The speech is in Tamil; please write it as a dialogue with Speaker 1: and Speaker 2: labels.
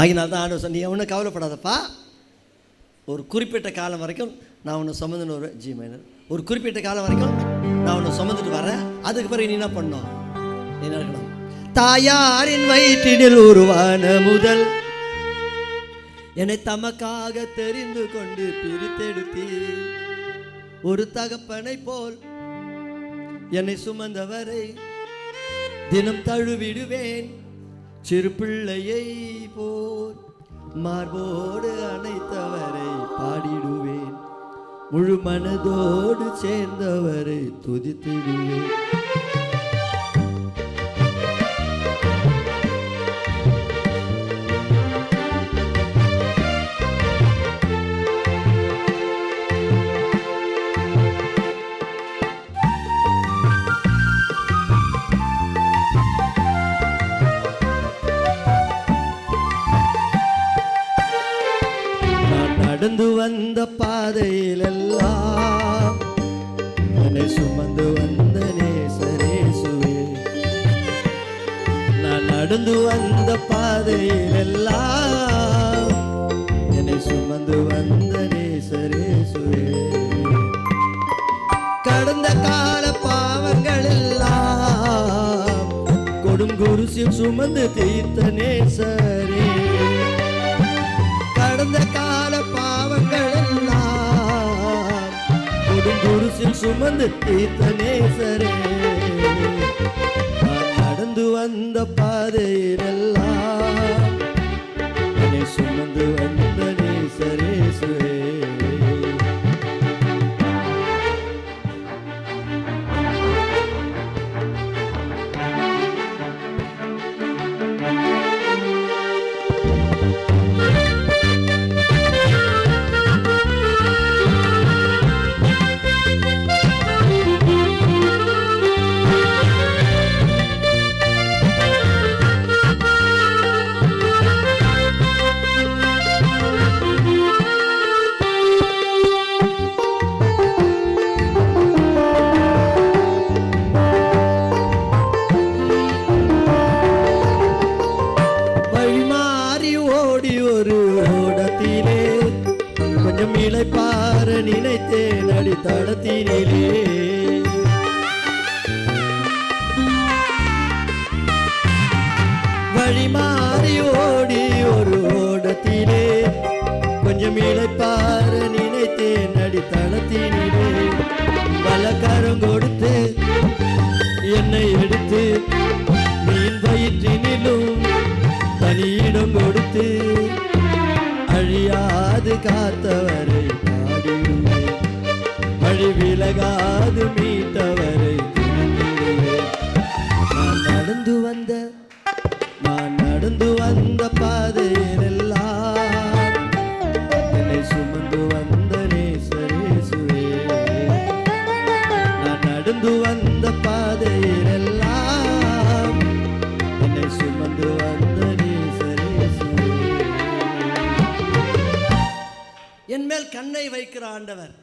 Speaker 1: ஆகினால் தான் ஆண்டு சொன்ன நீ ஒன்றும் கவலைப்படாதப்பா. ஒரு குறிப்பிட்ட காலம் வரைக்கும் நான் உன்னை சுமந்துன்னு ஒரு ஜி மைனர். ஒரு குறிப்பிட்ட காலம் வரைக்கும் நான் உன்னை சுமந்துட்டு வரேன். அதுக்கு பிறகு நீ என்ன பண்ணும் நீ நடக்கணும் தாயாரின் வயிற்றினில் உருவான முதல். என்னை தமக்காக தெரிந்து கொண்டு பிரித்தெடுத்தீ ஒரு தகப்பனை போல் என்னை சுமந்தவரை தினம் தழுவிடுவேன். சிறு பிள்ளையை போல் மார்போடு அணைத்தவரை பாடிடுவேன். முழு மனதோடு சேர்ந்தவரை துதித்திடுவேன். நான் நடந்து வந்த பாதையில் எல்லாம் என்னை சுமந்து வந்த நேசரேசுவே. நான் நடந்து வந்த பாதையில் எல்லாம் என்னை சுமந்து வந்த நேசரேசுவே. கடந்த கால பாவங்கள் எல்லாம் கொடும் குருசில் சுமந்து தீர்த்த நேசர். குருசில் சுமந்து தீர்த்தனேசரே. நடந்து வந்த பாதையிலெல்லாம் சுமந்து வந்த நேசரேசு கொஞ்சம் இழைப்பார நினைத்தேன் அடித்தளத்தினிலே வழி மாறி ஓடி ஒரு ஓடத்திலே. கொஞ்சம் இழைப்பார நினைத்தேன் அடித்தளத்தினிலே பல கரம் கொடுத்து என்னை எடுத்து பாதுகாத்தவரை காத்தவரை பாடிடுவேன் வழி விலகாது மீட்டவரை நான் நடந்து வந்த நான் நடந்து வந்த பாதையிலெல்லாம் என்னை சுமந்து வந்த நேசரேசுவே. நான் நடந்து வந்த பாதை கண்ணை வைக்கிற ஆண்டவர்.